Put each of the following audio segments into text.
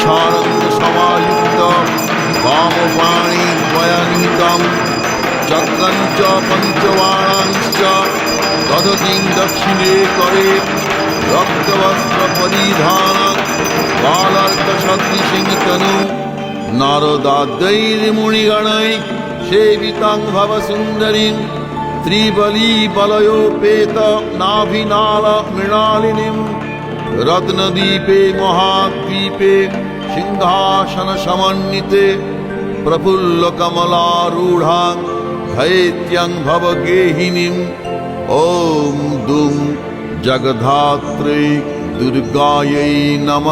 তুষারঙ্গ সমাযুক্ত বামপাণি দ্বয়ানীতম চক্রং চ পঞ্চবাণাঞ্চ দদতিং দক্ষিণে করে রক্তবস্ত্র পরিধান বালার্ক সদৃশিং তনু নারদাদ্যৈর্মুনিগণৈ সেবিতাং ভব সুন্দরীং ত্রিবলী বলয়োপেত নাভিনাল মৃণালিনীম রত্নদ্বীপে মহাদ্বীপে সিংহাসন সমন্বিতে প্রফুল্ল কমলারূঢ়াং ধৈত্যং ভবগেহিনীম ওম দুম জগধাত্রী দুর্গাयै নম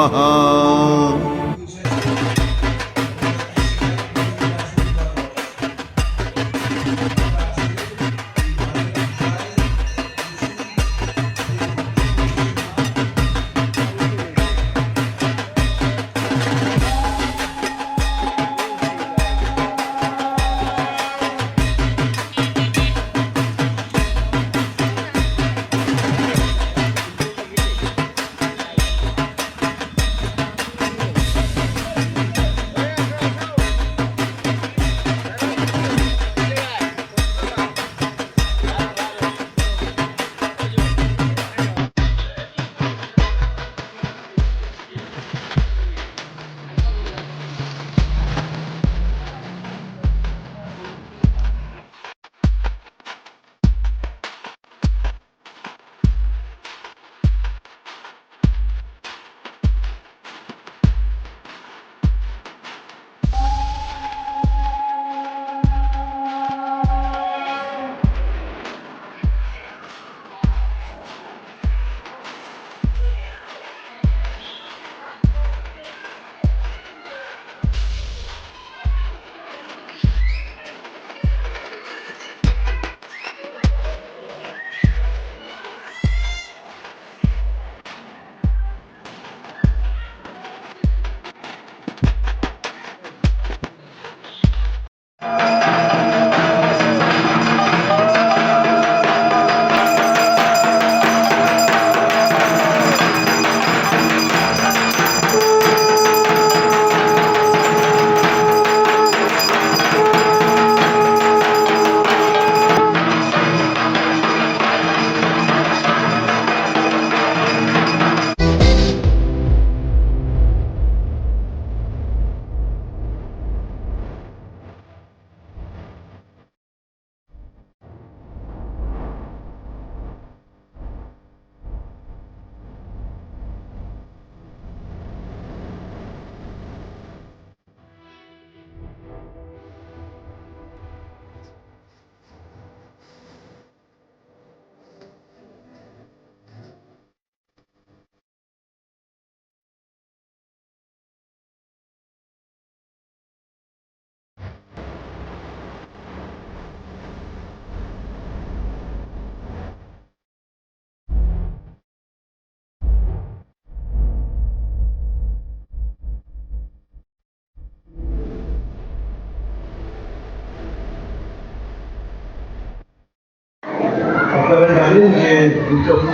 জানেন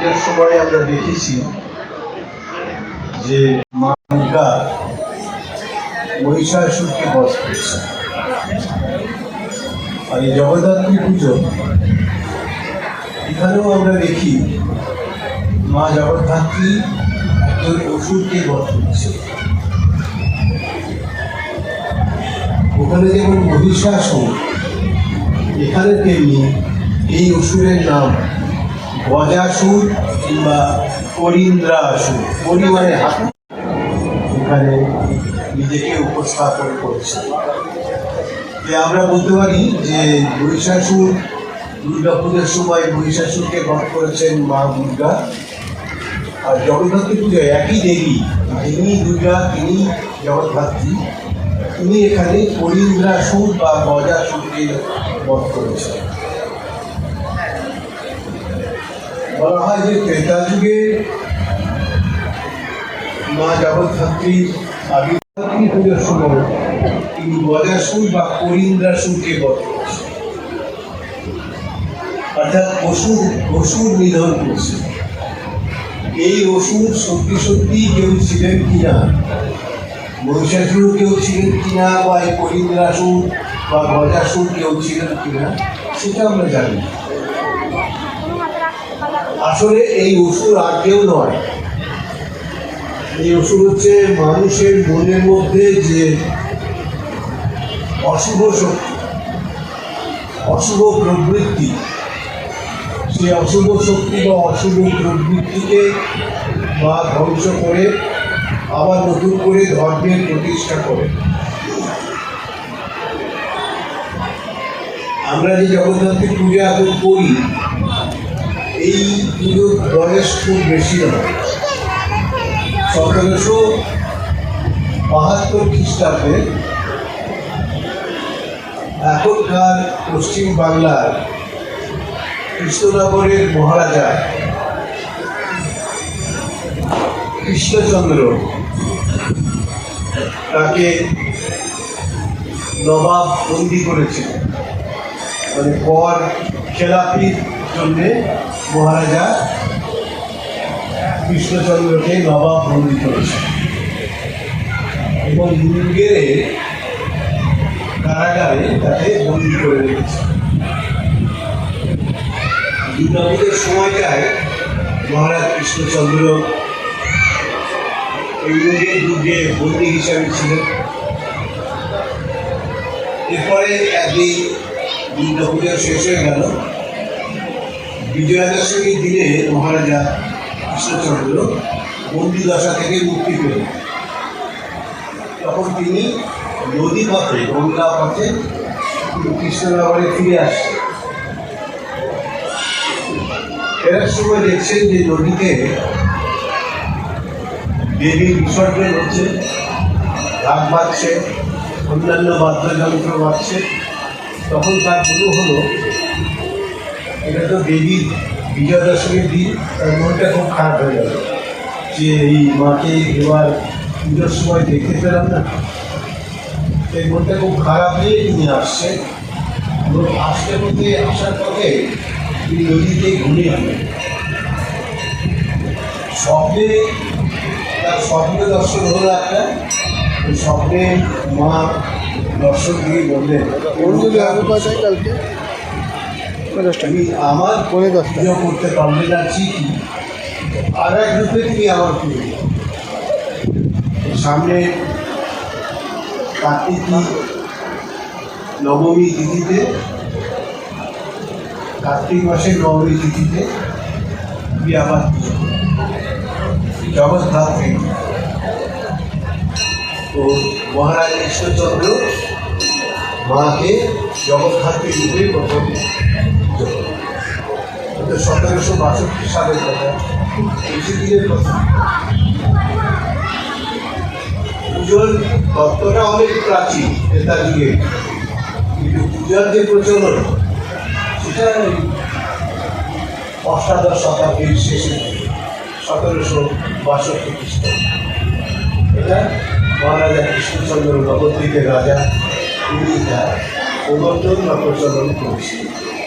যে সময় আমরা দেখেছি যে মা দুর্গা মহিষাসুরকে বধ করেছে। আর এই জগদ্ধাত্রী পুজো, এখানেও আমরা দেখি মা জগদ্ধাত্রী একজন অসুরকে বধ করছে। ওখানে যেমন মহিষাসুর, এখানে তেমনি এই অসুরের নাম গজাসুর কিংবা করিন্দ্রাসুর পরিমাণে হাত এখানে নিজেকে উপস্থাপন করছে। যে আমরা বলতে পারি যে মহিষাসুর দুর্গা পুজোর সময় মহিষাসুরকে বধ করেছেন মা দুর্গা। আর জগদ্ধাত্রী পুজোয় একই দেবী, যিনি দুর্গা, তিনি জগদ্ধাত্রী, তিনি এখানে করিন্দ্রাসুর বা গজাসুরকে বধ করেছেন। বলা হয় যে ত্রেতা যুগে মা জগদ্ধাত্রীর আবির্ভাবী পুজোর সময় তিনি গজাসুর বা করিন্দ্রাসুরকে বধ অর্থাৎ অসুর অসুর নিধন করছে। এই অসুর সত্যি সত্যি কেউ ছিলেন কিনা? মহিষাসুর কেউ ছিলেন কিনা? বা এই কলিন্দ্রাসুর বা গজাসুর কেউ ছিলেন কিনা? সেটা আমরা জানি না। আসলে এই অসুর আর কেউ নয়। এই অসুর হচ্ছে মানুষের মনের মধ্যে যে অশুভ শক্তি, অশুভ প্রবৃত্তি। সেই অশুভ শক্তি বা অশুভ প্রবৃত্তিকে বা ধ্বংস করে, আবার নতুন করে ধর্মের প্রতিষ্ঠা করে। আমরা যে জগন্নাথের পূজা করি এই পুজোর বয়স খুব বেশি নয়। সতেরোশো বাহাত্তর খ্রিস্টাব্দে এখনকার পশ্চিম বাংলার কৃষ্ণনগরের মহারাজা কৃষ্ণচন্দ্র তাকে নবাব বন্দি করেছিলেন। মানে কর খেলাপির জন্যে মহারাজা কৃষ্ণচন্দ্রকে নবাব বন্দি করেছে এবং মুঙ্গেরে কারাগারে তাকে বন্দি করে রেখেছে দুর্গাপুজোর সময়টায় মহারাজ কৃষ্ণচন্দ্র মুঙ্গের দুর্গে বন্দি হিসাবে ছিলেন। এরপরে একদিন দুর্গাপুজো শেষ হয়ে গেল। বিজয়া দশমীর দিনে মহারাজা কৃষ্ণচন্দ্র বন্দি দশা থেকে মুক্তি পেলেন। তখন তিনি নদী পথে, গঙ্গা পথে কৃষ্ণনগরে ফিরে আসছেন ফেরার সময় দেখছেন যে নদীতে দেবীর বিসর্জন হচ্ছে রাগ বাজছে অন্যান্য বাদ্যযন্ত্র বাজছে তখন তার মনে হলো, এটা তো দেবীর বিজয়া দশমীর দিন, তার মনটা খুব খারাপ হয়ে গেল যে এই মাকে এবার পুজোর সময় দেখতে পেলাম না। এই মনটা খুব খারাপ হয়ে তিনি আসছে। এবং আসতে পথে আসার পথে তিনি নদীতে ঘুরে গেলেন স্বপ্নে, তার স্বপ্ন দর্শন হলো একটা স্বপ্নে মা দর্শন দিয়ে বললেন আমি আমার পৌনে দশটা। পুজো করতে পারলে না ঠিকই আর এক রূপে তুমি আমার পুজো সামনে কার্তিকী নবমী তিথিতে কার্তিক মাসের নবমী তিথিতে তুমি আবার পুজো করো। তো মহারাজ কৃষ্ণচন্দ্র মাকে জগদ্ধাত্রী রূপে প্রথম। এটা সতেরোশো বাষট্টি সালের কথা। দিনের কথা। পুজোর তত্ত্বটা অনেক প্রাচীন ক্রেতা যুগে কিন্তু পূজার যে প্রচলন, সেটা অষ্টাদশ শতাব্দীর শেষে, সতেরোশো বাষট্টি খ্রিস্টাব্দ। এটা মহারাজা কৃষ্ণচন্দ্র নবদ্বীপের রাজা তিনি তার প্রবর্তন বা প্রচলন করেছিলেন।